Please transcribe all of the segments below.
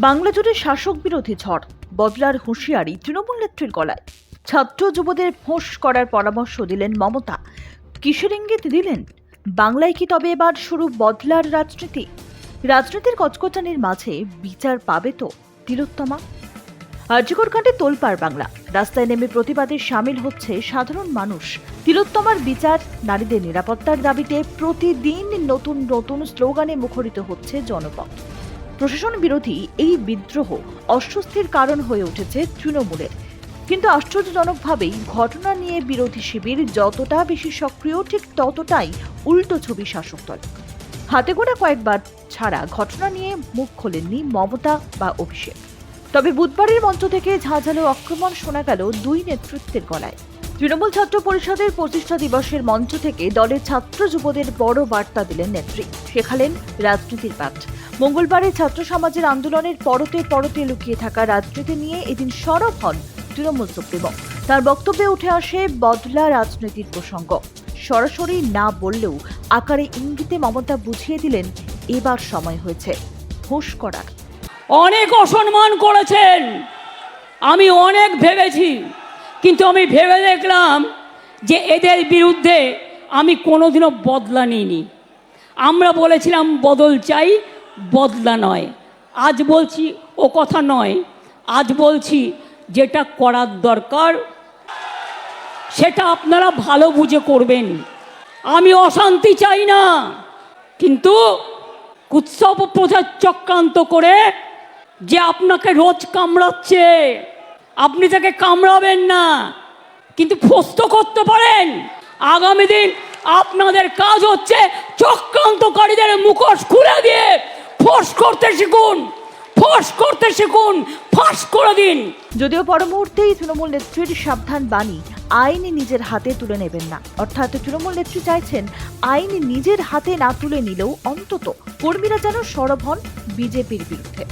বাংলা জুড়ে শাসক বিরোধী ঝড়, বদলার হুঁশিয়ারি তৃণমূল নেত্রীর গলায়। ছাত্র যুবদের ফোঁস করার পরামর্শ দিলেন মমতা। কিসের ইঙ্গিত দিলেন, বাংলায় কি তবে এবার শুরু বদলার রাজনীতি? রাজনীতির কচকচানির মাঝে বিচার পাবে তো তিলোত্তমা? আর্যকর কাণ্ডে তোলপাড় বাংলা। রাস্তায় নেমে প্রতিবাদে সামিল হচ্ছে সাধারণ মানুষ। তিলোত্তমার বিচার, নারীদের নিরাপত্তার দাবিতে প্রতিদিন নতুন নতুন স্লোগানে মুখরিত হচ্ছে জনপদ প্রশাসন বিরোধী এই বিদ্রোহ অস্বস্তির কারণ হয়ে উঠেছে তৃণমূলের। কিন্তু আশ্চর্যজনকভাবেই ঘটনা নিয়ে বিরোধী শিবির যতটা বেশি সক্রিয়, ঠিক ততটাই উল্টো ছবি শাসক দল। হাতে গোনা কয়েকবার ছাড়া ঘটনা নিয়ে মুখ খোলেননি মমতা বা অভিষেক। তবে বুধবারের মঞ্চ থেকে ঝাঁঝালো আক্রমণ শোনা গেল দুই নেতৃত্বের গলায়। তৃণমূল ছাত্র পরিষদের প্রতিষ্ঠা দিবসের মঞ্চ থেকে দলের ছাত্র যুবদের বড় বার্তা দিলেন নেত্রী। শেখালেন রাজনীতির পাঠ। মঙ্গলবারে ছাত্র সমাজের আন্দোলনের পরতে পরতে লুকিয়ে থাকা রাজনীতি নিয়ে এদিন সরব হন তৃণমূল সুপ্রিমো তার বক্তব্যে উঠে আসে বদলা রাজনীতির প্রসঙ্গ। সরাসরি না বললেও আকারে ইঙ্গিতে মমতা বুঝিয়ে দিলেন, এবার সময় হয়েছে। হুঁশ করার। অনেক অসম্মান করেছেন। আমি অনেক ভেবেছি, কিন্তু আমি ভেবে দেখলাম যে এদের বিরুদ্ধে আমি কোনোদিনও বদলা নিইনি। আমরা বলেছিলাম বদল চাই বদলা নয়। আজ বলছি ও কথা নয়। আজ বলছি যেটা করার দরকার, সেটা আপনারা ভালো বুঝে করবেন। আমি অশান্তি চাই না। কিন্তু উৎসব প্রচার চক্রান্ত করে যে আপনাকে রোজ কামড়াচ্ছে, আপনি তাকে কামড়াবেন না, কিন্তু ফস্ত করতে পারেন, আগামী দিন আপনাদের কাজ হচ্ছে চক্রান্তকারীদের মুখোশ খুলে দিয়ে ফোঁস করতে শিখুন, ফোর্স করতে শিখুন, ফাঁস করে দিন। যদিও পর মুহূর্তেই তৃণমূল নেত্রীর সাবধান বাণী আইন নিজের হাতে তুলে নেবেন না। অর্থাৎ তৃণমূল নেত্রী চাইছেন আইন নিজের হাতে না তুলে নিলেও অন্তত কর্মীরা যেন সরব হন বিজেপির বিরুদ্ধে।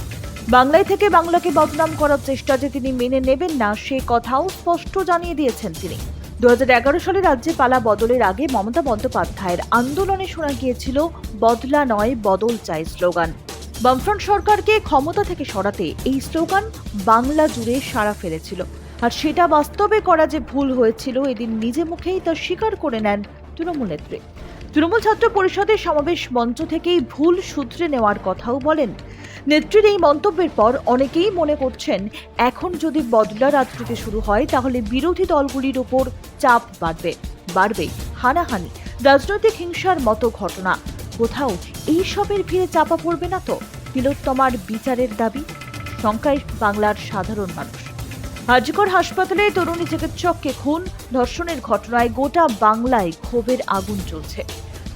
বাংলায় থেকে বাংলাকে বদনাম করার চেষ্টা যে তিনি মেনে নেবেন না, সে কথাও স্পষ্ট জানিয়ে দিয়েছেন তিনি। দু হাজার এগারো সালে রাজ্যে পালা বদলের আগে মমতা বন্দ্যোপাধ্যায়ের আন্দোলনে শোনা গিয়েছিল, বদলা নয়, বদল চাই স্লোগান। বামফ্রন্ট সরকারকে ক্ষমতা থেকে সরাতে এই স্লোগান বাংলা জুড়ে সাড়া ফেলেছিল। আর সেটা বাস্তবে করা যে ভুল হয়েছিল, এদিন নিজে মুখেই তা স্বীকার করে নেন তৃণমূল নেত্রী। তৃণমূল ছাত্র পরিষদের সমাবেশ মঞ্চ থেকেই ভুল সূত্রে নেওয়ার কথাও বলেন নেত্রীর এই মন্তব্যের পর অনেকেই মনে করছেন, এখন যদি বদলা রাজনীতি শুরু হয়, তাহলে বিরোধী দলগুলির ওপর চাপ বাড়বে বাড়বে হানাহানি, রাজনৈতিক হিংসার মতো ঘটনা। কোথাও এই সবের ভিড়ে চাপা পড়বে না তো, তিলোত্তমার বিচারের দাবি? শঙ্কায় বাংলার সাধারণ মানুষ। হাজিকর হাসপাতালে তরুণী চিকিৎসককে খুন, ধর্ষণের ঘটনায় গোটা বাংলায় ক্ষোভের আগুন চলছে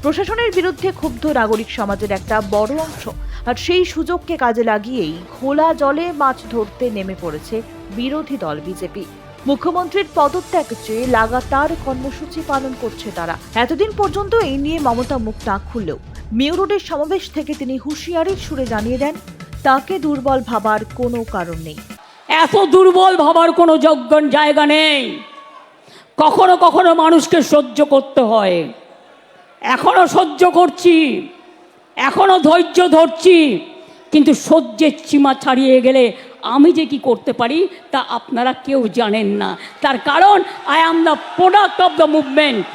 প্রশাসনের বিরুদ্ধে ক্ষুব্ধ নাগরিক সমাজের একটা বড় অংশ। আর সেই সুযোগকে কাজে লাগিয়েই খোলা জলে মাছ ধরতে নেমে পড়েছে বিরোধী দল বিজেপি। মুখ্যমন্ত্রীর পদত্যাগ চেয়ে লাগাতার কর্মসূচি পালন করছে তারা। এতদিন পর্যন্ত এই নিয়ে মমতা মুখ না খুললেও মেয়র রোডের সমাবেশ থেকে তিনি হুঁশিয়ারির সুরে জানিয়ে দেন, তাকে দুর্বল ভাবার কোনো কারণ নেই। এত দুর্বল ভাবার কোনো যোগ্য জায়গা নেই। কখনো কখনো মানুষকে সহ্য করতে হয়। এখনও সহ্য করছি। এখনও ধৈর্য ধরছি, কিন্তু সহ্যের সীমা ছাড়িয়ে গেলে আমি যে কি করতে পারি তা আপনারা কেউ জানেন না। তার কারণ I am the product of the movement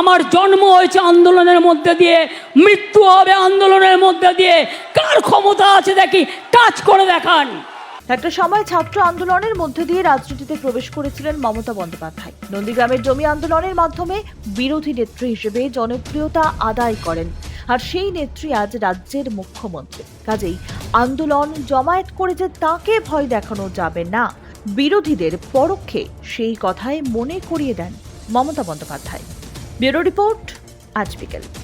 আমার জন্ম হয়েছে আন্দোলনের মধ্যে দিয়ে, মৃত্যু হবে আন্দোলনের মধ্যে দিয়ে। কার ক্ষমতা আছে দেখি কাজ করে দেখান। একটা সময় ছাত্র আন্দোলনের মধ্যে দিয়ে রাজনীতিতে প্রবেশ করেছিলেন মমতা বন্দ্যোপাধ্যায়। নন্দীগ্রামের জমি আন্দোলনের মাধ্যমে বিরোধী নেত্রী হিসেবে জনপ্রিয়তা আদায় করেন। আর সেই নেত্রী আজ রাজ্যের মুখ্যমন্ত্রী। কাজেই আন্দোলন জমায়েত করে যে তাকে ভয় দেখানো যাবে না। বিরোধীদের পরোক্ষে সেই কথায় মনে করিয়ে দেন মমতা বন্দ্যোপাধ্যায়। ব্যুরো রিপোর্ট, আজ বিকেল।